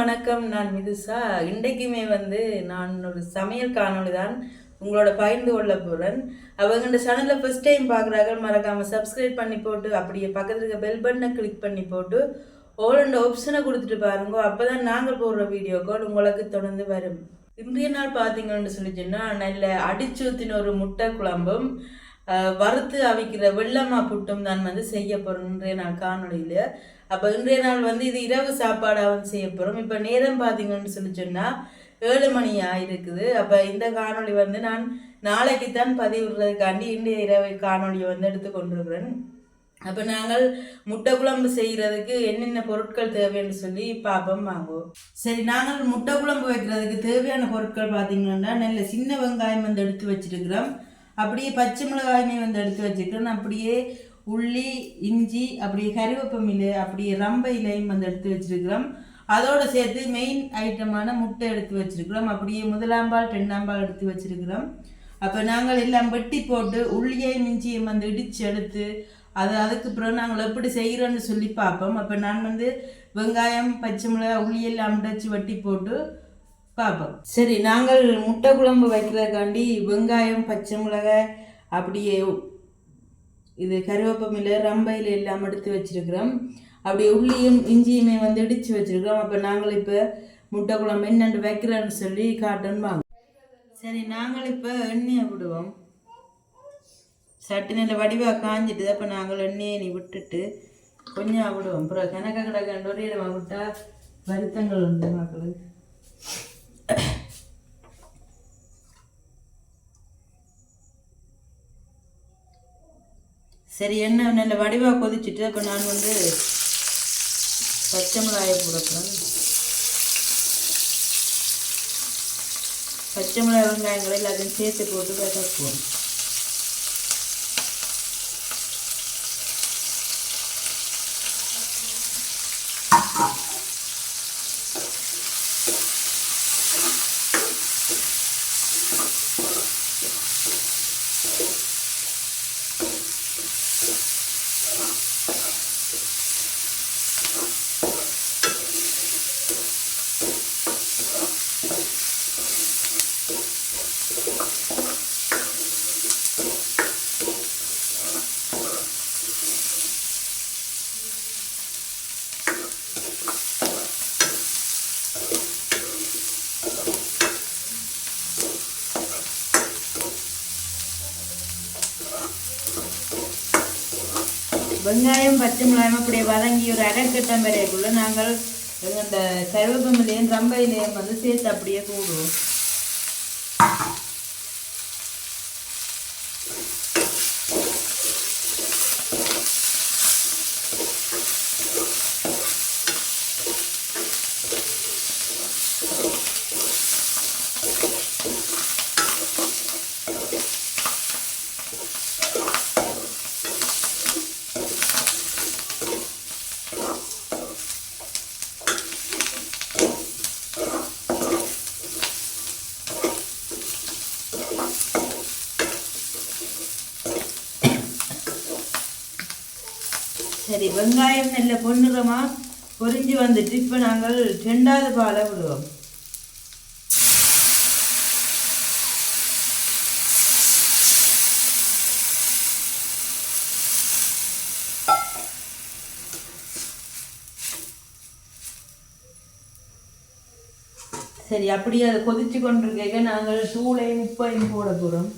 வணக்கம் நான் மிதுசா. இன்றைக்குமே வந்து நான் ஒரு சமையல் காணொளி தான் உங்களோட பகிர்ந்து கொள்ள போகிறேன் அவங்க இந்த சேனலில் ஃபஸ்ட் டைம் பார்க்குறாங்க மறக்காமல் சப்ஸ்கிரைப் பண்ணி போட்டு அப்படியே பக்கத்தில் இருக்க பெல் பட்டனை கிளிக் பண்ணி போட்டு ஓலண்ட அண்ட் ஆப்ஷனை கொடுத்துட்டு பாருங்க. அப்போ தான் நாங்கள் போடுற வீடியோக்கள் உங்களுக்கு தொடர்ந்து வரும். இன்றைய நாள் பார்த்தீங்கன்னு சொல்லி சொன்னால் நல்ல அடிச்சூத்தின ஒரு முட்டை குழம்பும் வறுத்து அவிக்கிற வெள்ளமா புட்டும் தான் வந்து செய்ய போகிறோம் இன்றைய நாள் காணொளியில். அப்போ இன்றைய நாள் வந்து இது இரவு சாப்பாடாக வந்து செய்ய போகிறோம் இப்போ நேரம் பார்த்தீங்கன்னு சொல்லி சொன்னால் ஏழு மணி ஆயிருக்குது. அப்போ இந்த காணொளி வந்து நான் நாளைக்கு தான் பதிவிடுறதுக்காண்டி இன்றைய இரவு காணொளியை வந்து எடுத்து கொண்டிருக்கிறேன். அப்போ நாங்கள் முட்டை குழம்பு செய்கிறதுக்கு என்னென்ன பொருட்கள் தேவைன்னு சொல்லி பார்ப்போம் வாங்குவோம். சரி நாங்கள் முட்டை குழம்பு வைக்கிறதுக்கு தேவையான பொருட்கள் பார்த்தீங்கன்னா நல்ல சின்ன வெங்காயம் வந்து எடுத்து வச்சிருக்கிறோம். அப்படியே பச்சை மிளகாயுமே வந்து எடுத்து வச்சுருக்கிறோம். அப்படியே உள்ளி இஞ்சி அப்படி கருவேப்பமில் அப்படியே ரம்ப இலையும் வந்து எடுத்து வச்சிருக்கிறோம். அதோடு சேர்த்து மெயின் ஐட்டமான முட்டை எடுத்து வச்சுருக்கிறோம். அப்படியே முதலாம்பால் ரெண்டாம்பால் எடுத்து வச்சிருக்கிறோம். அப்போ நாங்கள் எல்லாம் வெட்டி போட்டு உள்ளியையும் இஞ்சியும் வந்து இடித்து எடுத்து அது அதுக்கு பிறகு நாங்கள் எப்படி செய்கிறோன்னு சொல்லி பார்ப்போம். அப்போ நான் வந்து வெங்காயம் பச்சை மிளகாய் உள்ளியெல்லாம் உடைச்சி வெட்டி போட்டு பார்ப்போம். சரி நாங்கள் முட்டை குழம்பு வைக்கிறதுக்காண்டி வெங்காயம் பச்சை மிளகாய் அப்படியே இது கருவேப்பமில்லை ரம்பையில் எல்லாம் எடுத்து வச்சிருக்கிறோம். அப்படி உள்ளியும் இஞ்சியுமே வந்து இடித்து வச்சிருக்கிறோம். அப்போ நாங்கள் இப்போ முட்டை குழம்பு என்னென்று வைக்கிறோம்னு சொல்லி காட்டுன்னு வாங்க. சரி நாங்கள் இப்போ எண்ணெயை விடுவோம். சட்டு நல்ல வடிவாக காஞ்சிட்டு அப்போ நாங்கள் எண்ணெயை நீ விட்டுட்டு கொஞ்சம் விடுவோம். அப்புறம் கணக்க கிடக்கண்டு விட்டால் விட்டா வருத்தங்கள் உண்டு மக்களுக்கு சரி எண்ணெய் நல்ல வடிவாக கொதிச்சுட்டு அப்போ நான் வந்து பச்சை மிளகாயை போடக்கூடாது பச்சை மிளகாய் வெங்காயங்களை எல்லாத்தையும் சேர்த்து போட்டு வதக்குவோம் வெங்காயம் பச்சை மிளகாயம் அப்படியே வதங்கி ஒரு அரைக்கட்டம் வரைக்குள்ள நாங்கள் இந்த கருவேப்பமிலையும் ரம்பையிலையும் வந்து சேர்த்து அப்படியே கூடுவோம் சரி வெங்காயம் நல்ல பொன்னிறமாக பொறிஞ்சு வந்துட்டு இப்போ நாங்கள் ரெண்டாவது பாலை விடுவோம். சரி அப்படியே அதை கொதிச்சு கொண்டிருக்க நாங்கள் தூளையும் உப்பையும் போட போகிறோம்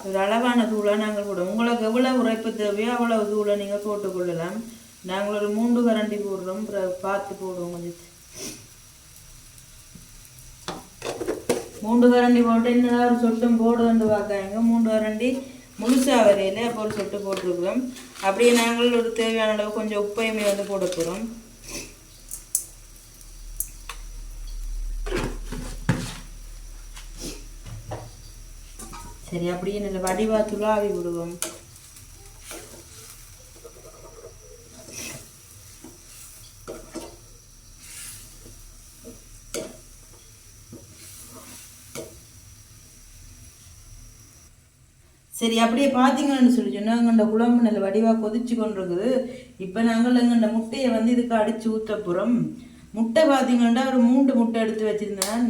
ஒரு அளவான தூளை நாங்கள் போடுவோம் உங்களுக்கு எவ்வளோ உரைப்பு தேவையோ அவ்வளவு தூளை நீங்கள் போட்டுக்கொள்ளலாம். நாங்கள் ஒரு மூன்று கரண்டி போடுறோம். பார்த்து போடுவோம் கொஞ்சம். மூன்று கரண்டி போட்டு என்னதான் ஒரு சொட்டும் போடுதுன்னு பார்க்காங்க மூன்று கரண்டி முழுசாக வரையில் அப்போ ஒரு சொட்டு போட்டிருக்கிறோம். அப்படியே நாங்கள் ஒரு தேவையான அளவு கொஞ்சம் உப்பையுமே வந்து போட போகிறோம் சரி அப்படியே நல்ல வடிவா ஆவி விடுவோம். சரி அப்படியே பார்த்தீங்கன்னு சொல்லி சொன்னால் எங்கள்ட குழம்பு நல்ல வடிவாக கொதிச்சு கொண்டிருக்குது. இப்போ நாங்கள் எங்கள்ட முட்டையை வந்து இதுக்கு அடித்து ஊற்றப்புறம் முட்டை பார்த்தீங்கன்னா ஒரு மூன்று முட்டை எடுத்து வச்சிருந்தேன்.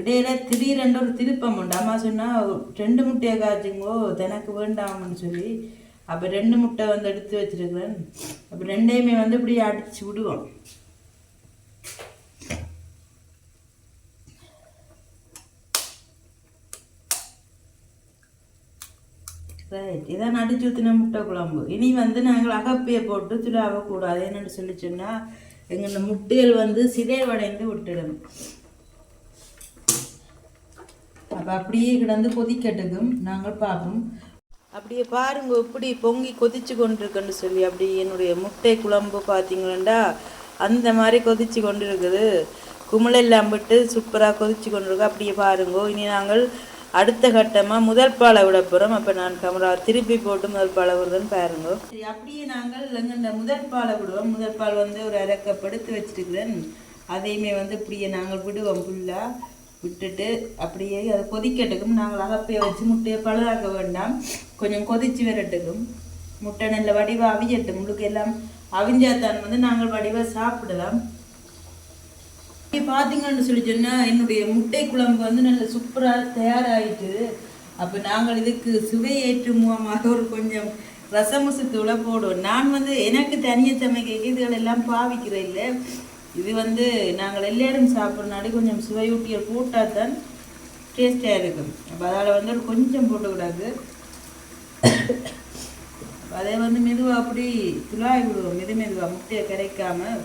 இடையில திடீரென்று ஒரு திருப்பம் உண்டு. அம்மா சொன்னால் ரெண்டு முட்டையை காய்ச்சுங்கோ தனக்கு வேண்டாம்னு சொல்லி. அப்போ ரெண்டு முட்டை வந்து எடுத்து வச்சுருக்கிறேன். அப்போ ரெண்டையுமே வந்து இப்படி அடித்து விடுவோம். ரைட் இதான் அடிச்சு ஊற்றின முட்டை குழம்பு. இனி வந்து நாங்கள் அகப்பையை போட்டு துளாவக்கூடாது என்னென்னு சொல்லி சொன்னால் எங்கள் முட்டைகள் வந்து சிதைவடைந்து விட்டுடணும் அப்போ அப்படியே கிடந்து கொதிக்கட்டுக்கும் நாங்கள் பார்ப்போம். அப்படியே பாருங்க இப்படி பொங்கி கொதிச்சு கொண்டிருக்குன்னு சொல்லி அப்படி என்னுடைய முட்டை குழம்பு பார்த்தீங்களா அந்த மாதிரி கொதிச்சு கொண்டு இருக்குது குமிழெல்லாம் விட்டு சூப்பராக கொதிச்சு கொண்டிருக்கு. அப்படியே பாருங்க இனி நாங்கள் அடுத்த கட்டமாக முதல் பாலை விட போகிறோம் அப்போ நான் கமரா திருப்பி போட்டு முதல் பாலை விடுறேன்னு பாருங்க. சரி அப்படியே நாங்கள் எங்கள்ட முதல் பாலை விடுவோம். முதல் பால் வந்து ஒரு அரக்கப்படுத்து கப் எடுத்து அதையுமே வந்து இப்படியே நாங்கள் விடுவோம் ஃபுல்லாக விட்டுட்டு அப்படியே அதை கொதிக்கட்டுக்கும். நாங்கள் அகப்பையை வச்சு முட்டையை பழுதாக்க வேண்டாம். கொஞ்சம் கொதிச்சு விரட்டுக்கும். முட்டை நல்ல வடிவா அவியட்டும். முழுக்க எல்லாம் அவிஞ்சாத்தான் வந்து நாங்கள் வடிவா சாப்பிடலாம். பார்த்தீங்கன்னு சொல்லி சொன்னால் என்னுடைய முட்டை குழம்பு வந்து நல்ல சூப்பராக தயாராகிட்டு அப்போ நாங்கள் இதுக்கு சுவையேற்று மூலமாக ஒரு கொஞ்சம் ரசமுசு தூளை போடுவோம். நான் வந்து எனக்கு தனியாக சமைக்க இதுகள் எல்லாம் பாவிக்கிறேன் இல்லை. இது வந்து நாங்கள் எல்லோரும் சாப்பிட்றனாடி கொஞ்சம் சுவையூட்டியை போட்டால் தான் டேஸ்டாக இருக்கும். அப்போ அதால் வந்து ஒரு கொஞ்சம் போட்டுக்கூடாது அதை வந்து மெதுவாக அப்படி துளாய் விடுவோம். மெது மெதுவாக முட்டையை கரைக்காமல்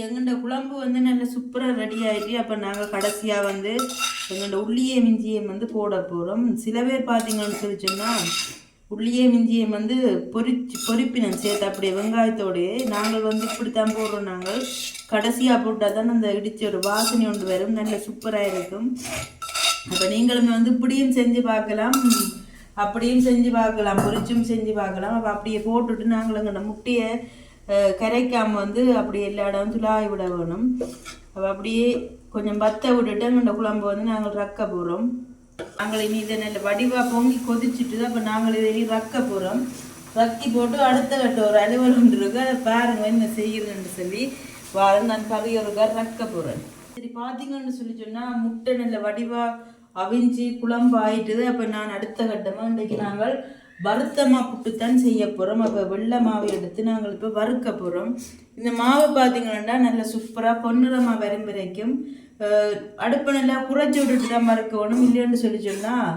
எங்கள்ட குழம்பு வந்து நல்ல சூப்பராக ரெடி ஆகிட்டு அப்போ நாங்கள் கடைசியாக வந்து எங்கள்ட உள்ளியே மிஞ்சியம் வந்து போட போகிறோம் சில பேர் பார்த்தீங்கன்னு சொல்லி சொன்னால் உள்ளியே மிஞ்சியம் வந்து பொரிச்சு பொறிப்பினம் சேர்த்து அப்படியே வெங்காயத்தோடையே நாங்கள் வந்து இப்படித்தான் போடுறோம். நாங்கள் கடைசியாக போட்டால் தான் அந்த இடிச்ச ஒரு வாசனை ஒன்று வரும். நல்ல சூப்பராக இருக்கும். அப்போ நீங்களுமே வந்து இப்படியும் செஞ்சு பார்க்கலாம். அப்படியும் செஞ்சு பார்க்கலாம். பொரிச்சும் செஞ்சு பார்க்கலாம். அப்போ அப்படியே போட்டுட்டு நாங்கள் எங்கள் முட்டையை கரைக்காம வந்து அப்படி எல்லா இடம் துளாய் விட வேணும். அப்போ அப்படியே கொஞ்சம் பத்த விட்டுட்டு அந்த குழம்பு வந்து நாங்கள் ரக்க போகிறோம் நாங்கள் இனி இதை நல்ல வடிவாக பொங்கி கொதிச்சுட்டு தான் இப்போ நாங்கள் இதை இனி ரக்க போகிறோம் ரக்கி போட்டு அடுத்த கட்ட ஒரு அலுவலம் இருக்கு. அதை பாருங்க என்ன செய்யுதுன்னு சொல்லி. வாரம் நான் கறி ரக்க போகிறேன் சரி பார்த்தீங்கன்னு சொல்லி சொன்னால் முட்டை நல்ல வடிவாக அவிஞ்சு குழம்பு ஆயிட்டுது அப்போ நான் அடுத்த கட்டமாக இன்றைக்கு நாங்கள் வறுத்தமா புட்டுத்தான் செய்ய போகிறோம் அப்போ வெள்ளை மாவு எடுத்து நாங்கள் இப்போ வறுக்க போகிறோம் இந்த மாவு பார்த்தீங்கன்னா நல்லா சூப்பராக பொன்னிறமாக வரும் வரைக்கும் அடுப்பு நல்லா குறைச்சி விட்டுட்டு தான் வறுக்கணும். இல்லைன்னு சொல்லி சொன்னால்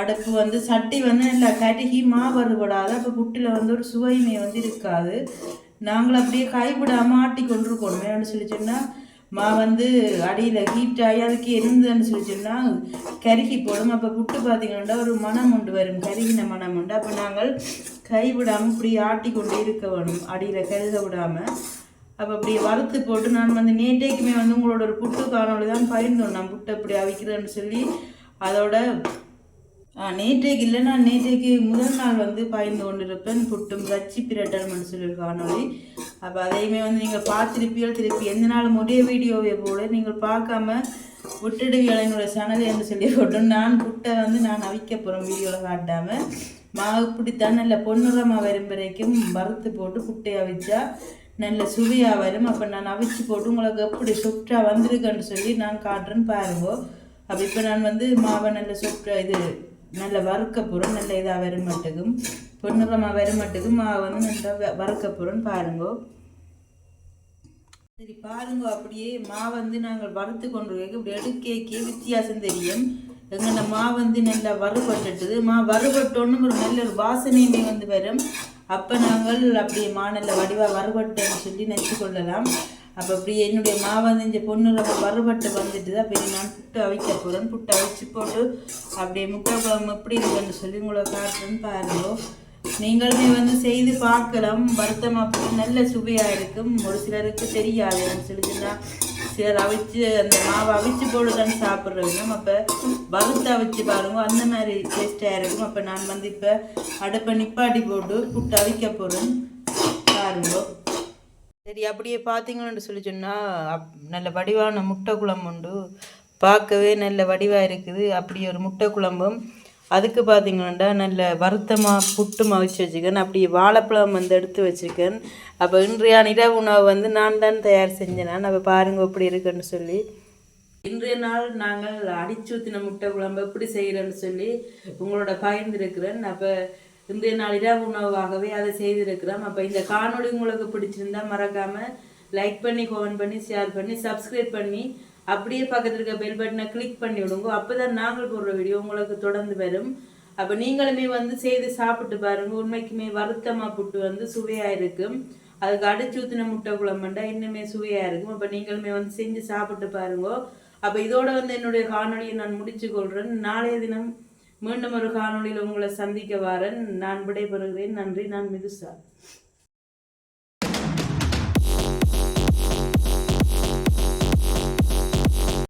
அடுப்பு வந்து சட்டி வந்து நல்லா கருகி மாவு வறுபடாது அப்போ புட்டில் வந்து ஒரு சுவைமை வந்து இருக்காது. நாங்கள் அப்படியே கைவிடாமல் ஆட்டி கொண்டிருக்கணும் ஏன்னு சொல்லி சொன்னால் மா வந்து அடியில் ஹீட் ஆகி அதுக்கு இருந்ததுன்னு சொல்லி சொன்னால் கருகி போடும். அப்போ புட்டு பார்த்தீங்கன்னா ஒரு மனம் உண்டு வரும். கருகின மனம் உண்டு அப்போ நாங்கள் கைவிடாமல் இப்படி ஆட்டி கொண்டு இருக்க வேணும். அடியில் கருக விடாமல் அப்போ அப்படி வறுத்து போட்டு நான் வந்து நேற்றைக்குமே வந்து உங்களோட ஒரு புட்டு காணொலி தான் பகிர்ந்தோம். நான் புட்டு அப்படி அவிக்கிறேன்னு சொல்லி அதோட நேற்றைக்கு இல்லை நான் நேற்றைக்கு முதல் நாள் வந்து பாய்ந்து கொண்டிருப்பேன். புட்டும் ரச்சி பிரட்டல்னு சொல்லி காணொளி. அப்போ அதையுமே வந்து நீங்கள் பார்த்துருப்பீர்கள். திருப்பி எந்த நாளும் ஒரே வீடியோவை போல நீங்கள் பார்க்காம விட்டுடுவீர்கள் என்னோட சேனல் என்று சொல்லி போட்டோம் நான் புட்டை வந்து நான் அவிக்க போகிறேன் வீடியோவில் காட்டாமல் மாவு பிடித்தான் நல்ல பொன்னுரமாக வரும் வரைக்கும் வறுத்து போட்டு குட்டை அவிச்சா நல்ல சுவையாக வரும். அப்போ நான் அவிச்சு போட்டு உங்களுக்கு எப்படி சுற்றாக வந்திருக்குன்னு சொல்லி நான் காட்டுறேன்னு பாருங்க. அப்போ இப்போ நான் வந்து மாவை நல்ல சுற்ற இது நல்ல வறுக்கப்புறம் நல்ல இதாக வரும் மட்டுக்கும் பொன்னிறமாக வரும் வந்து நல்லா வறுக்கப்புறம் பாருங்கோ பாருங்க. சரி பாருங்க அப்படியே மா வந்து நாங்கள் வறுத்து கொண்டு இப்படி எடுக்கேக்கே வித்தியாசம் தெரியும். எங்கள்ட மா வந்து நல்லா வறுபட்டுட்டுது. மா வறுபட்டோன்னு ஒரு நல்ல ஒரு வாசனையுமே வந்து வரும். அப்போ நாங்கள் அப்படியே மா நல்ல வடிவாக வறுபட்டோன்னு சொல்லி நினச்சி கொள்ளலாம். அப்போ அப்படியே என்னுடைய மா வந்து இந்த பொண்ணு ரொம்ப வறுபட்டு வந்துட்டு அப்போ நான் புட்டு அவிக்க போகிறேன் புட்டு அவிச்சு போட்டு அப்படியே முட்டை குழம்பு எப்படி இருக்குன்னு சொல்லி உங்களை காட்டுறேன்னு பாருங்களோ நீங்களுமே வந்து செய்து பார்க்கலாம். வருத்தமா போட்டு நல்ல சுவையாக இருக்கும். ஒரு சிலருக்கு தெரியாது. சொல்லி சிலர் அவிச்சு அந்த மாவை அவிச்சு போட்டு தான் சாப்பிட்றவங்க அப்போ வறுத்து அவிச்சு பாருங்க. அந்த மாதிரி டேஸ்டாக இருக்கும். அப்போ நான் வந்து இப்போ அடுப்பை நிப்பாட்டி போட்டு புட்டு அவிக்க போகிறேன் சரி அப்படியே பார்த்தீங்கன்னு சொல்லி சொன்னால் அப் நல்ல வடிவான முட்டை குழம்பு உண்டு. பார்க்கவே நல்ல வடிவாக இருக்குது. அப்படி ஒரு முட்டை குழம்பும். அதுக்கு பார்த்தீங்கன்னா நல்ல வருத்தமாக புட்டு மகிழ்ச்சி வச்சுக்கேன். அப்படி வாழைப்பழம் வந்து எடுத்து வச்சுருக்கேன். அப்போ இன்றைய நிற உணவு வந்து நான் தான் தயார் செஞ்சேன். நான் அப்போ பாருங்க எப்படி இருக்குன்னு சொல்லி. இன்றைய நாள் நாங்கள் அடிச்சூத்தின முட்டை குழம்பு எப்படி செய்கிறேன்னு சொல்லி உங்களோட பகிர்ந்துருக்கிறேன். அப்போ இன்றைய நாள் இரவு உணவாகவே அதை செய்திருக்கிறோம். அப்போ இந்த காணொளி உங்களுக்கு பிடிச்சிருந்தா மறக்காமல் லைக் பண்ணி கமெண்ட் பண்ணி ஷேர் பண்ணி சப்ஸ்கிரைப் பண்ணி அப்படியே பக்கத்தில் இருக்க பெல் பட்டனை கிளிக் பண்ணி விடுங்க. அப்போ தான் நாங்கள் போடுற வீடியோ உங்களுக்கு தொடர்ந்து வரும். அப்போ நீங்களுமே வந்து செய்து சாப்பிட்டு பாருங்க. உண்மைக்குமே வருத்தமாக புட்டு வந்து சுவையாக இருக்கும். அதுக்கு அடிச்சு ஊற்றின முட்டை குழம்புண்டா இன்னுமே சுவையாக இருக்கும். அப்போ நீங்களுமே வந்து செஞ்சு சாப்பிட்டு பாருங்க. அப்போ இதோட வந்து என்னுடைய காணொலியை நான் முடிச்சு கொள்கிறேன் நாளைய தினம் மீண்டும் ஒரு காணொலியில் உங்களை சந்திக்க வாரன். நான் விடைபெறுகிறேன். நன்றி. நான் மிதுசா.